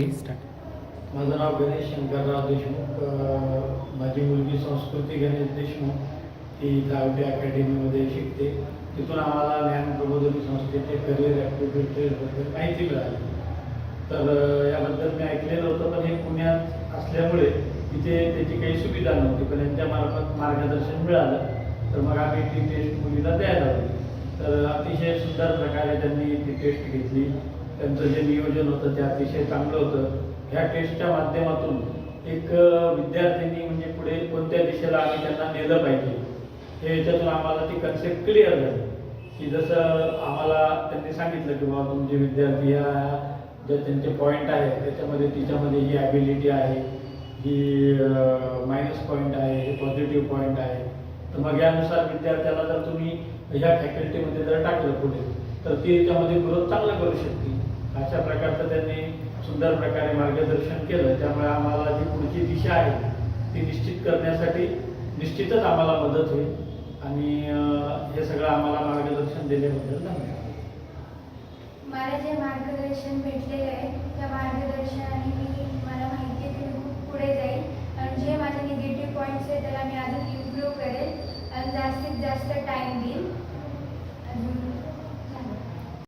Start माझं नाव गणेश शंकरराव देशमुख माझी मुलगी संस्कृती गणेश देशमुख ती गावठी अकॅडमीमध्ये शिकते. तिथून आम्हाला ज्ञान प्रबोधनी संस्थेचे करिअर ॲक्टिव्हिटीजबद्दल माहिती मिळाली. तर याबद्दल मी ऐकलेलं होतं पण हे पुण्यात असल्यामुळे तिथे त्याची काही सुविधा नव्हती पण यांच्यामार्फत मार्गदर्शन मिळालं. तर मग आम्ही ती टेस्ट मुलीला द्यायला हवी तर अतिशय सुंदर प्रकारे त्यांनी ती टेस्ट घेतली. त्यांचं जे नियोजन होतं ते अतिशय चांगलं होतं. ह्या टेस्टच्या माध्यमातून एक विद्यार्थ्यांनी म्हणजे पुढे कोणत्या दिशेला आम्ही त्यांना नेलं पाहिजे हे याच्यातून आम्हाला ती कन्सेप्ट क्लिअर झाली. की जसं आम्हाला त्यांनी सांगितलं की बाबा तुमचे विद्यार्थी ह्या जे त्यांचे पॉईंट आहे त्याच्यामध्ये तिच्यामध्ये ही ॲबिलिटी आहे ही मायनस पॉईंट आहे हे पॉझिटिव्ह पॉईंट आहे. तर मग यानुसार विद्यार्थ्याला जर तुम्ही ह्या फॅकल्टीमध्ये जर टाकलं पुढे तर ती याच्यामध्ये ग्रोथ चांगला करू शकते. अशा प्रकारचं त्यांनी सुंदर प्रकारे मार्गदर्शन केलं. त्यामुळे आम्हाला जी पुढची दिशा आहे ती निश्चित करण्यासाठी निश्चितच आम्हाला मदत होईल. आणि हे सगळं आम्हाला मार्गदर्शन दिल्याबद्दल धन्यवाद. मला जे मार्गदर्शन भेटलेलं आहे त्या मार्गदर्शनाने मी मला माहिती आहे मी खूप पुढे जाईल. आणि जे माझे निगेटिव्ह पॉईंट्स आहे त्याला मी अजून इम्प्रूव्ह करेल. आणि जास्तीत जास्त टाईम